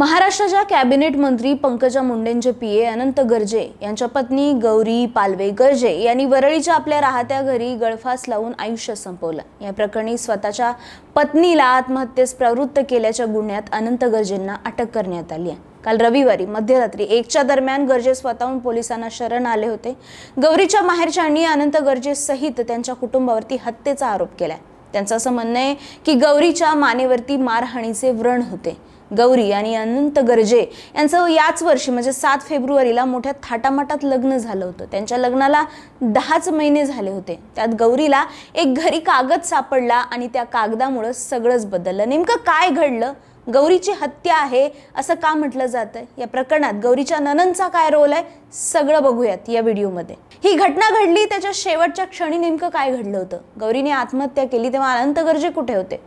महाराष्ट्राच्या कॅबिनेट मंत्री पंकजा मुंडेंचे पीए अनंत गर्जे यांच्या पत्नी गौरी पालवे गर्जे यांनी वरळीच्या आपल्या राहत्या घरी गळफास लावून आयुष्य संपवलं. या प्रकरणी स्वतःच्या पत्नीला आत्महत्येस प्रवृत्त केल्याच्या गुन्ह्यात अनंत गर्जेंना अटक करण्यात आली आहे. काल रविवारी मध्यरात्री एकच्या दरम्यान गर्जे स्वतःहून पोलिसांना शरण आले होते. गौरीच्या माहेरच्यांनी अनंत गर्जेसहित त्यांच्या कुटुंबावरती हत्येचा आरोप केलाय. त्यांचं असं म्हणणं आहे की गौरीच्या मानेवरती मारहाणीचे व्रण होते. गौरी आणि अनंत गर्जे यांचं याच वर्षी म्हणजे सात फेब्रुवारीला मोठ्या थाटामाटात लग्न झालं होतं. त्यांच्या लग्नाला दहाच महिने झाले होते. त्यात गौरीला एक घरी कागद सापडला आणि त्या कागदामुळं सगळंच बदललं. नेमकं काय घडलं? गौरीची हत्या आहे असं का म्हटलं जातं या प्रकरणात गौरीच्या ननंदचा काय रोल आहे? सगळं बघूयात या व्हिडिओमध्ये. ही घटना घडली त्याच्या शेवटच्या क्षणी नेमकं काय घडलं होतं? गौरीने आत्महत्या केली तेव्हा अनंत गर्जे कुठे होते?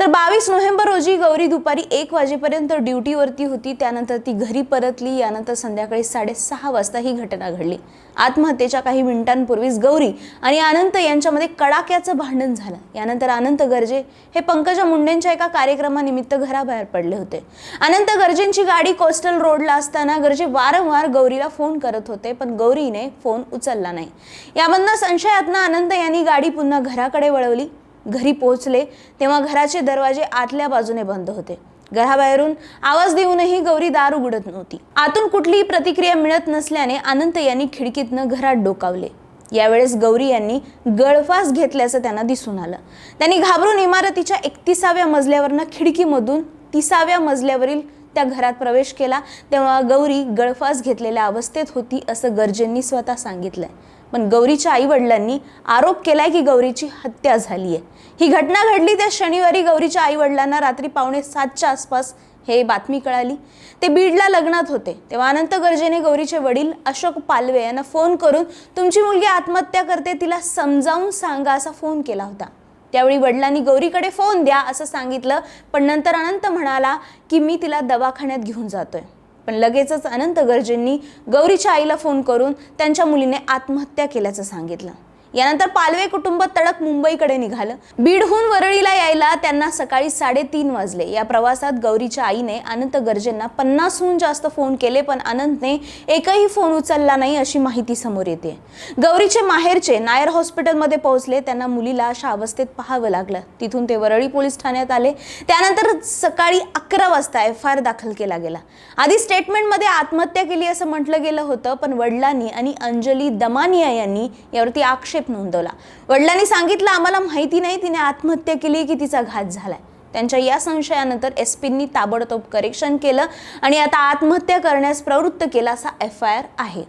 तर बावीस नोव्हेंबर रोजी गौरी दुपारी एक वाजेपर्यंत ड्युटीवरती होती त्यानंतर ती घरी परतली यानंतर संध्याकाळी साडेसहा वाजता ही घटना घडली. आत्महत्येच्या काही मिनिटांपूर्वीच गौरी आणि अनंत यांच्यामध्ये कडाक्याचं भांडण झालं. यानंतर अनंत गर्जे हे पंकजा मुंडेंच्या एका कार्यक्रमानिमित्त घराबाहेर पडले होते. अनंत गर्जेंची गाडी कोस्टल रोडला असताना गर्जे वारंवार गौरीला फोन करत होते पण गौरीने फोन उचलला नाही. यामधनं संशयातनं अनंत यांनी गाडी पुन्हा घराकडे वळवली. घरी पोहोचले तेव्हा घराचे दरवाजे आतल्या बाजूने बंद होते. घराबाहेरून आवाज देऊनही गौरी दार उघडत नव्हती. आतून कुठलीही प्रतिक्रिया मिळत नसल्याने अनंत यांनी खिडकीतनं घरात डोकावले. यावेळेस गौरी यांनी गळफास घेतल्याचं त्यांना दिसून आलं. त्यांनी घाबरून इमारतीच्या एकतिसाव्या मजल्यावरनं खिडकीमधून तिसाव्या मजल्यावरील त्या घरात प्रवेश केला तेव्हा गौरी गळफास घेतलेल्या अवस्थेत होती असं गर्जेंनी स्वतः सांगितलंय. पण गौरीच्या आईवडिलांनी आरोप केलाय की गौरीची हत्या झाली आहे ही घटना घडली त्या शनिवारी गौरीच्या आईवडिलांना रात्री पावणे सातच्या आसपास हे बातमी कळाली. ते बीडला लग्नात होते. तेव्हा अनंत गर्जेने गौरीचे वडील अशोक पालवे यांना फोन करून तुमची मुलगी आत्महत्या करते तिला समजावून सांगा असा फोन केला होता. त्यावेळी वडिलांनी गौरीकडे फोन द्या असं सांगितलं. पण नंतर अनंत म्हणाला की मी तिला दवाखान्यात घेऊन जातोय. पण लगेचच अनंत गर्जेंनी गौरीच्या आईला फोन करून त्यांच्या मुलीने आत्महत्या केल्याचं सांगितलं. यानंतर पालवे कुटुंब तडक मुंबईकडे निघालं. बीडहून वरळीला यायला त्यांना सकाळी साडेतीन वाजले. या प्रवासात गौरीच्या आईने अनंत गर्जेंना पन्नासहून जास्त फोन केले पण अनंतने एकही फोन उचलला नाही अशी माहिती समोर येते. गौरीचे माहेरचे नायर हॉस्पिटलमध्ये पोहोचले. त्यांना मुलीला अशा अवस्थेत पाहावं लागलं. तिथून ते वरळी पोलीस ठाण्यात आले. त्यानंतर सकाळी अकरा वाजता एफ आय आर दाखल केला गेला. आधी स्टेटमेंटमध्ये आत्महत्या केली असं म्हटलं गेलं होतं पण वडिलांनी आणि अंजली दमानिया यांनी यावरती आक्षेप नोंदवला. वडिलांनी सांगितलं आम्हाला माहिती नाही तिने आत्महत्या केली की तिचा घात झालाय. त्यांच्या या संशयानंतर एस पींनी ताबडतोब करेक्शन केलं आणि आता आत्महत्या करण्यास प्रवृत्त केला असा एफ आय आर आहे.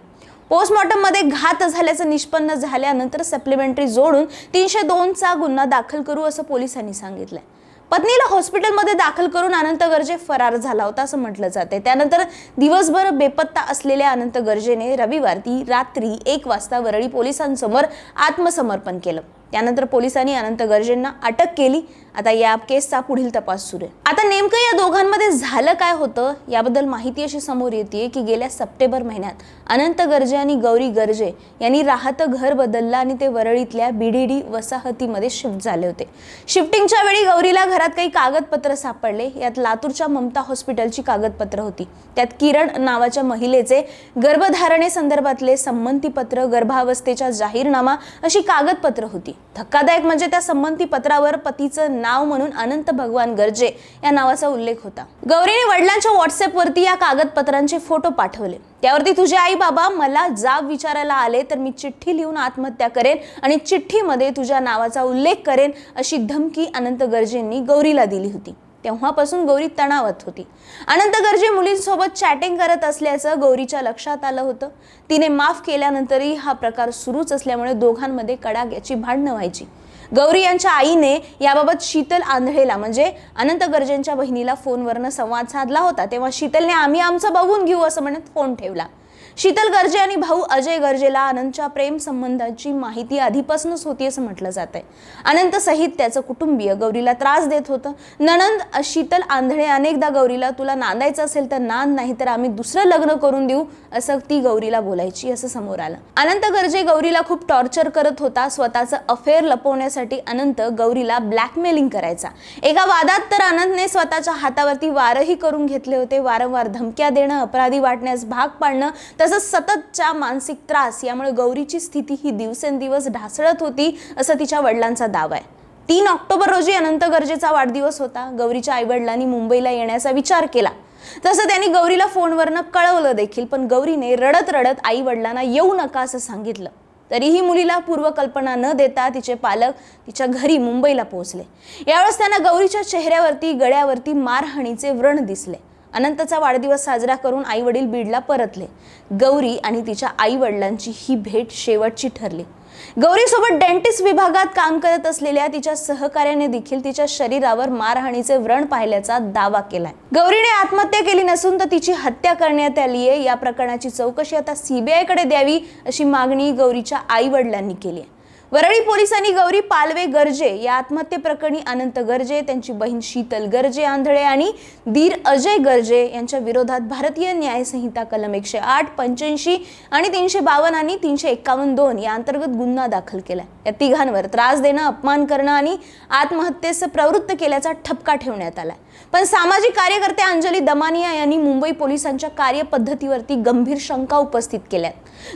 पोस्टमॉर्टममध्ये घात झाल्याचं निष्पन्न झाल्यानंतर सप्लिमेंटरी जोडून तीनशे दोनचा गुन्हा दाखल करू असं पोलिसांनी सांगितलं पत्नीला हॉस्पिटलमध्ये दाखल करून अनंत गर्जे फरार झाला होता असं म्हटलं जाते त्यानंतर दिवसभर बेपत्ता असलेल्या अनंत गर्जेने रविवार ती रात्री एक वाजता वरळी पोलिसांसमोर आत्मसमर्पण केलं. त्यानंतर पोलिसांनी अनंत गर्जेंना अटक केली. आता या केसचा पुढील तपास सुरू आहे. आता नेमकं या दोघांमध्ये झालं काय होतं याबद्दल माहिती अशी समोर येते की गेल्या सप्टेंबर महिन्यात अनंत गर्जे आणि गौरी गर्जे यांनी राहतं घर बदललं आणि ते वरळीतल्या बीडीडी वसाहतीमध्ये शिफ्ट झाले होते. शिफ्टिंगच्या वेळी गौरीला घरात काही कागदपत्र सापडले. यात लातूरच्या ममता हॉस्पिटलची कागदपत्र होती. त्यात किरण नावाच्या महिलेचे गर्भधारणे संदर्भातले संमतीपत्र गर्भावस्थेचा जाहीरनामा अशी कागदपत्र होती. धक्कादायक म्हणजे त्या संबंधी पत्रावर पतीचं नाव म्हणून अनंत भगवान गर्जे या नावाचा उल्लेख होता. गौरीने वडिलांच्या व्हॉट्सअपवरती या कागदपत्रांचे फोटो पाठवले. त्यावरती तुझे आई बाबा मला जाब विचारायला आले तर मी चिठ्ठी लिहून आत्महत्या करेन आणि चिठ्ठीमध्ये तुझ्या नावाचा उल्लेख करेन अशी धमकी अनंत गर्जेंनी गौरीला दिली होती. तेव्हापासून गौरी तणावात होती. अनंत गर्जे मुलींसोबत चॅटिंग करत असल्याचं गौरीच्या लक्षात आलं होतं. तिने माफ केल्यानंतरही हा प्रकार सुरूच असल्यामुळे दोघांमध्ये कडाक्याची भांडणं व्हायची गौरी यांच्या आईने याबाबत शीतल आंधळेला म्हणजे अनंत गर्जेंच्या बहिणीला फोनवरनं संवाद साधला होता तेव्हा शीतलने आम्ही आमचं बघून घेऊ असं म्हणत फोन ठेवला. शीतल गर्जे आणि भाऊ अजय गर्जेला आनंदच्या प्रेम संबंधाची माहिती आधीपासूनच होती असं म्हटलं जात आहे. अनंत सहित त्याचं कुटुंबीय गौरीला त्रास देत होतं. नणंद शीतल आंधळे अनेकदा गौरीला तुला नांदायचं असेल तर नांद नाही तर आम्ही दुसरं लग्न करून देऊ असं ती गौरीला बोलायची असं समोर आलं. अनंत गर्जे गौरीला खूप टॉर्चर करत होता. स्वतःचं अफेअर लपवण्यासाठी अनंत गौरीला ब्लॅकमेलिंग करायचा. एका वादात तर अनंतने स्वतःच्या हातावरती वारही करून घेतले होते. वारंवार धमक्या देणं अपराधी वाटण्यास भाग पाडणं तसंच सततच्या मानसिक त्रास यामुळे गौरीची स्थिती ही दिवसेंदिवस ढासळत होती असं तिच्या वडिलांचा दावा आहे. तीन ऑक्टोबर रोजी अनंत गरजेचा वाढदिवस होता. गौरीच्या आईवडिलांनी मुंबईला येण्याचा विचार केला. तसं त्यांनी गौरीला फोनवरनं कळवलं देखील पण गौरीने रडत रडत आई वडिलांना येऊ नका असं सांगितलं. तरीही मुलीला पूर्वकल्पना न देता तिचे पालक तिच्या घरी मुंबईला पोहोचले. यावेळेस त्यांना गौरीच्या चेहऱ्यावरती गळ्यावरती मारहाणीचे व्रण दिसले. अनंतचा वाढदिवस साजरा करून आई वडील बीडला परतले. गौरी आणि तिच्या आई वडिलांची ही भेट शेवटची ठरली. गौरीसोबत डेंटिस्ट विभागात काम करत असलेल्या तिच्या सहकार्याने देखील तिच्या शरीरावर मारहाणीचे व्रण पाहिल्याचा दावा केलाय. गौरीने आत्महत्या केली नसून तर तिची हत्या करण्यात आली आहे. या प्रकरणाची चौकशी आता सीबीआयकडे द्यावी अशी मागणी गौरीच्या आई वडिलांनी केली आहे. वरळी पोलिसांनी गौरी पालवे गर्जे या आत्महत्येप्रकरणी अनंत गर्जे त्यांची बहीण शीतल गर्जे आंधळे आणि दीर अजय गर्जे यांच्या विरोधात भारतीय न्यायसंहिता कलम एकशे आठ पंच्याऐंशी आणि तीनशे बावन्न आणि तीनशे एकावन्न दोन या अंतर्गत गुन्हा दाखल केला. या तिघांवर त्रास देणं अपमान करणं आणि आत्महत्येस प्रवृत्त केल्याचा ठपका ठेवण्यात आला. पण सामाजिक कार्यकर्ते अंजली दमानिया यांनी मुंबई पोलिसांच्या कार्यपद्धतीवरती गंभीर शंका उपस्थित केल्यात.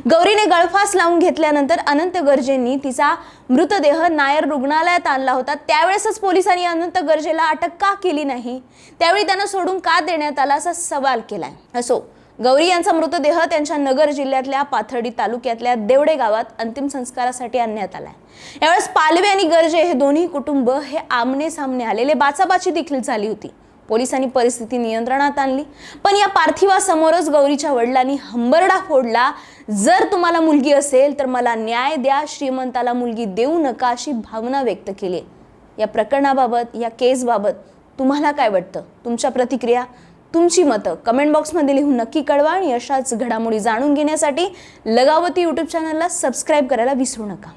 गौरीने गळफास लावून घेतल्यानंतर अनंत गर्जेंनी तिचा मृतदेह नायर रुग्णालयात आणला होता. त्यावेळेसच पोलिसांनी अनंत गर्जेला अटक का केली नाही? त्यावेळी त्यांना सोडून का देण्यात आला असा सवाल केलाय. असो गौरी यांचा मृतदेह त्यांच्या नगर जिल्ह्यातल्या पाथर्डी तालुक्यातल्या देवडे गावात अंतिम संस्कारासाठी आणण्यात आलाय. यावेळेस पालवे आणि गर्जे हे दोन्ही कुटुंब हे आमने सामने आलेले बाचाबाची देखील झाली होती. पोलिसांनी परिस्थिती नियंत्रणात आणली. पण या पार्थिवासमोरच गौरीच्या वडिलांनी हंबरडा फोडला. जर तुम्हाला मुलगी असेल तर मला न्याय द्या. श्रीमंताला मुलगी देऊ नका अशी भावना व्यक्त केली या प्रकरणाबाबत या केसबाबत तुम्हाला काय वाटतं? तुमच्या प्रतिक्रिया? तुमची मतं कमेंट बॉक्समध्ये लिहून नक्की कळवा आणि अशाच घडामोडी जाणून घेण्यासाठी लगावती यूट्यूब चॅनलला सबस्क्राईब करायला विसरू नका.